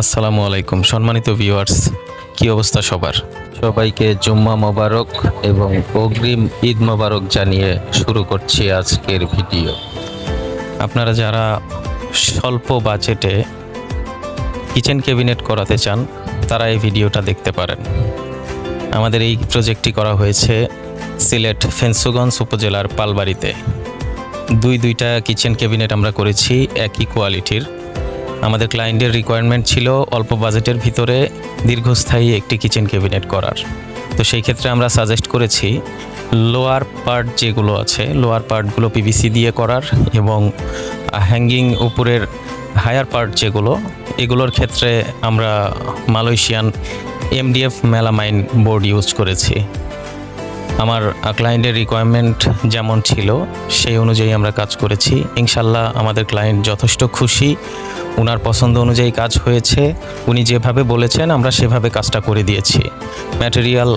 আসসালামু আলাইকুম সম্মানিত ভিউয়ার্স কি অবস্থা সবার? সবাইকে জুম্মা মোবারক এবং অগ্রিম ঈদ মোবারক জানিয়ে শুরু করছি আজকের ভিডিও। আপনারা যারা স্বল্প বাজেটে কিচেন ক্যাবিনেট করাতে চান তারা এই ভিডিওটা দেখতে পারেন। আমাদের এই প্রজেক্টটি করা হয়েছে সিলেট ফেন্সুগঞ্জ উপজেলার পালবাড়িতে। দুই দুইটা কিচেন ক্যাবিনেট আমরা করেছি একই কোয়ালিটির। আমাদের ক্লায়েন্টের রিকোয়ারমেন্ট ছিল অল্প বাজেটের ভিতরে দীর্ঘস্থায়ী একটি কিচেন ক্যাবিনেট করার। তো সেই ক্ষেত্রে আমরা সাজেস্ট করেছি লোয়ার পার্ট যেগুলো আছে লোয়ার পার্টগুলো পিভিসি দিয়ে করার এবং হ্যাঙ্গিং উপরের হায়ার পার্ট যেগুলো, এগুলোর ক্ষেত্রে আমরা Malaysian MDF melamine board use করেছি। আমার ক্লায়েন্টের রিকোয়ারমেন্ট যেমন ছিল, সেই অনুযায়ী আমরা কাজ করেছি। ইনশাল্লাহ আমাদের ক্লায়েন্ট যথেষ্ট খুশি। ওনার পছন্দ অনুযায়ী কাজ হয়েছে। উনি যেভাবে বলেছেন, আমরা সেভাবে কাজটা করে দিয়েছি। ম্যাটেরিয়াল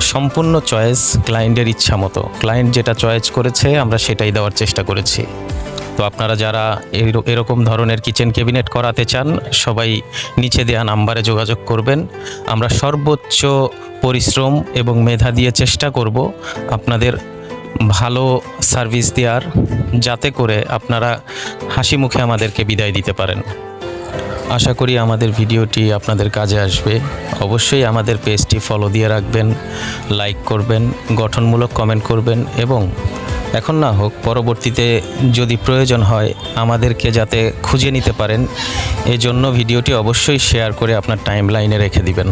সম্পূর্ণ চয়েস ক্লায়েন্টের ইচ্ছা মতো ক্লায়েন্ট যেটা চয়েস করেছে, আমরা সেটাই দেওয়ার চেষ্টা করেছি। তো আপনারা যারা এর- এরকম ধরনের কিচেন ক্যাবিনেট করাতে চান, সবাই নিচে দেওয়া নাম্বারে যোগাযোগ করবেন। আমরা সর্বোচ্চ পরিশ্রম এবং মেধা দিয়ে চেষ্টা করব আপনাদের ভালো সার্ভিস দেওয়ার, যাতে করে আপনারা হাসি মুখে আমাদেরকে বিদায় দিতে পারেন। আশা করি আমাদের ভিডিওটি আপনাদের কাজে আসবে। অবশ্যই আমাদের পেজটি ফলো দিয়ে রাখবেন লাইক করবেন, গঠনমূলক কমেন্ট করবেন এবং এখন না হোক, পরবর্তীতে যদি প্রয়োজন হয় আমাদেরকে যাতে খুঁজে নিতে পারেন, এজন্য ভিডিওটি অবশ্যই শেয়ার করে আপনার টাইম লাইনে রেখে দিবেন।